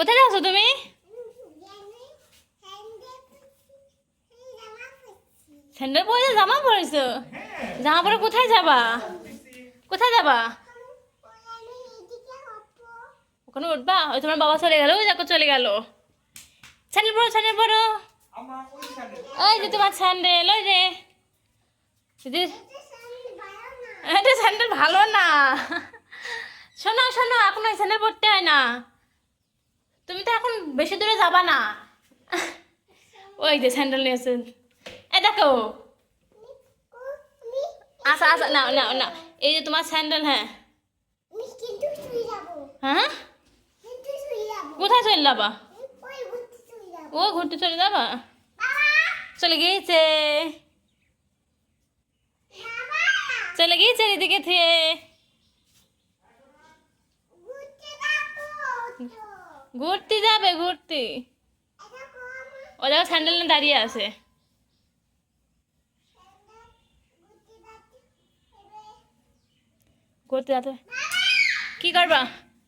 কোথায় যাচ্ছ তুমি? স্যান্ডেল পরে জামা পরেছো? জামা পরে কোথায় যাবা? কোথায় যাবা? ওখানে উঠবা? ওই তোমার বাবা চলে গেল, ওই দেখো চলে গেল। স্যান্ডেল পরো স্যান্ডেল পরো। ওই যে তোমার স্যান্ডেল, ওই যে। এটা স্যান্ডেল ভালো না। শোনো শোনো, এখন ওই স্যান্ডেল পরতে হয় না। তুমি তো এখন বেশি দূরে যাবা না। ওই যে স্যান্ডেল নিয়েছে এ দেখো। আচ্ছা আচ্ছা না না না এই যে তোমার স্যান্ডেল হ্যাঁ। হ্যাঁ? কোথায় চলে যাবা? ও, ঘুরতে চলে যাবা? চলে গিয়েছে। চলে গিয়েছে এদিকে থেকে। ঘুরতে যাবে ঘুরতে। ও দেখো স্যান্ডেল নিয়ে দাঁড়িয়ে আছে। ঘুরতে যেতে কি করবা?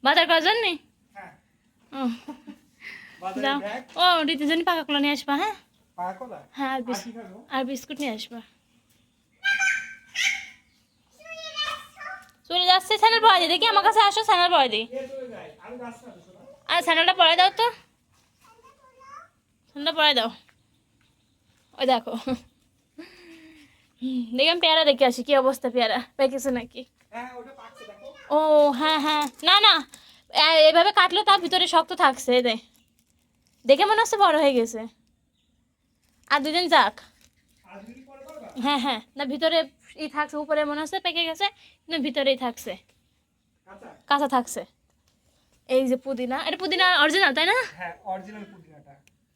বাজার করার জন্যে? হ্যাঁ। যাও। ও রীতির জন্য পাকা কলা নিয়ে আসবা হ্যাঁ? হ্যাঁ আর বিস্কুট আর বিস্কুট নিয়ে আসবা। চলে যাচ্ছে। স্যান্ডেল পরে দিই দেখি আমার কাছে আসো স্যান্ডেল পরে দিই না আর স্যান্ডেলটা পরে দাও তো। স্যান্ডেলটা পরে দাও। ওই দেখো। হুম, দেখি আমি পেয়ারা দেখে আসি কি অবস্থা পেয়ারা? পেকেছে নাকি? হ্যাঁ ও হ্যাঁ হ্যাঁ। না না এভাবে কাটলে তার ভিতরে শক্ত থাকছে এই দে। দেখে মনে হচ্ছে বড় হয়ে গেছে। আর দুদিন যাক। হ্যাঁ হ্যাঁ। না ভিতরে ই থাকছে উপরে মনে হচ্ছে পেকে গেছে কিন্তু ভিতরেই থাকছে। কাঁচা থাকছে। এই যে পুদিনা এটা পুদিনা অরিজিনাল তাই না? হ্যাঁ অরিজিনাল পুদিনাটা।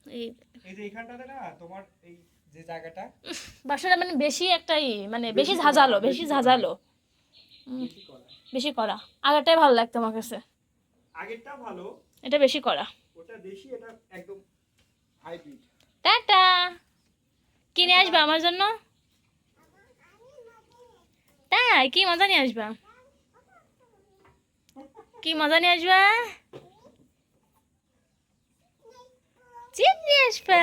এই এই যে এইখানটাতে না তোমার এই যে জায়গাটা বাসাটা মানে বেশি একটাই মানে বেশি ঝাঁঝালো বেশি ঝাঁঝালো। বেশি করা আগেরটাই ভালো লাগতো আমার কাছে। আগেরটা ভালো। এটা বেশি করা। ওটা দেশি এটা একদম হাইব্রিড টাটা। কিনে আসবা আমার জন্য? তাই কি মজা নিয়ে আসবা? কি মজা নিয়ে আসবা? চিপ নিয়ে আসবা।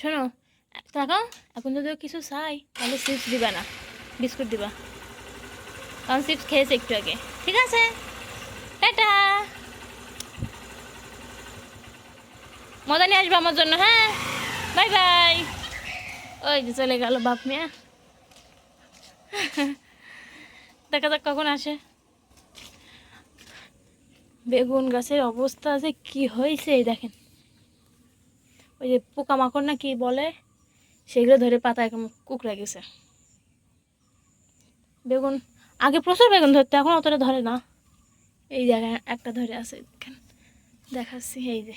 শোনো তাকাও এখন যদি কিছু চাই তাহলে চিপস দিবা না বিস্কুট দিবা। কারণ চিপস খেয়েছে একটু আগে। ঠিক আছে? টাটা। মজা নিয়ে আসবে আমার জন্য হ্যাঁ? Bye bye. ওই চলে গেল বাপ মিয়া। দেখা যাক কখন আসে। বেগুন গাছের অবস্থা যে কি হয়েছে, এই দেখেন। ওই যে পোকামাকড় না কি বলে, সেগুলো ধরে পাতা একদম কুকড়ে গেছে। বেগুন, আগে প্রচুর বেগুন ধরতো, এখন অতটা ধরে না। এই জায়গায় একটা ধরে আছে, দেখেন। দেখাচ্ছি, এই যে।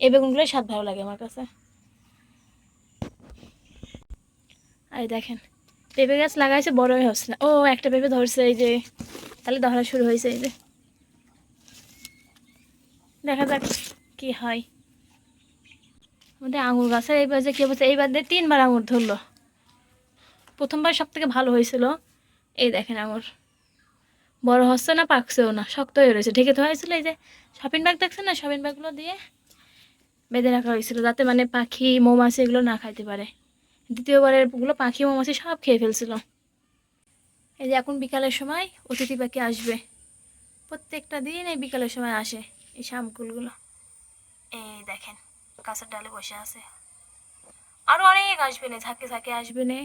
এই বেগুনগুলোই স্বাদ ভালো লাগে আমার কাছে। আর দেখেন পেঁপে গাছ লাগাইছে, বড়ই হচ্ছে না। ও, একটা পেঁপে ধরছে, এই যে, তাহলে ধরা শুরু হয়েছে, এই যে। দেখা যাক কি হয়। আমাদের আঙুর গাছের এইবার যে কী অবস্থা? এইবার দিয়ে তিনবার আঙুর ধরলো। প্রথমবার সব থেকে ভালো হয়েছিল। এই দেখেন আঙুর। বড় হচ্ছে না, পাকছেও না, শক্ত হয়ে রয়েছে। ঢেকে তো হয়েছিল, এই যে শপিং ব্যাগ দেখছেন না? শপিং ব্যাগগুলো দিয়ে বেঁধে রাখা হয়েছিল, যাতে মানে পাখি, মৌমাছি এগুলো না খাইতে পারে। দ্বিতীয়বারেরগুলো পাখি মৌমাছি সব খেয়ে ফেলছিল। এই যে এখন বিকালের সময়, অতিথি পাখি আসবে। প্রত্যেকটা দিন এই বিকালের সময় আসে এই শামকুলগুলো এই দেখেন গাছের ডালে বসে আছে। আরও অনেক আসবে না থাকে থাকে আসবে না।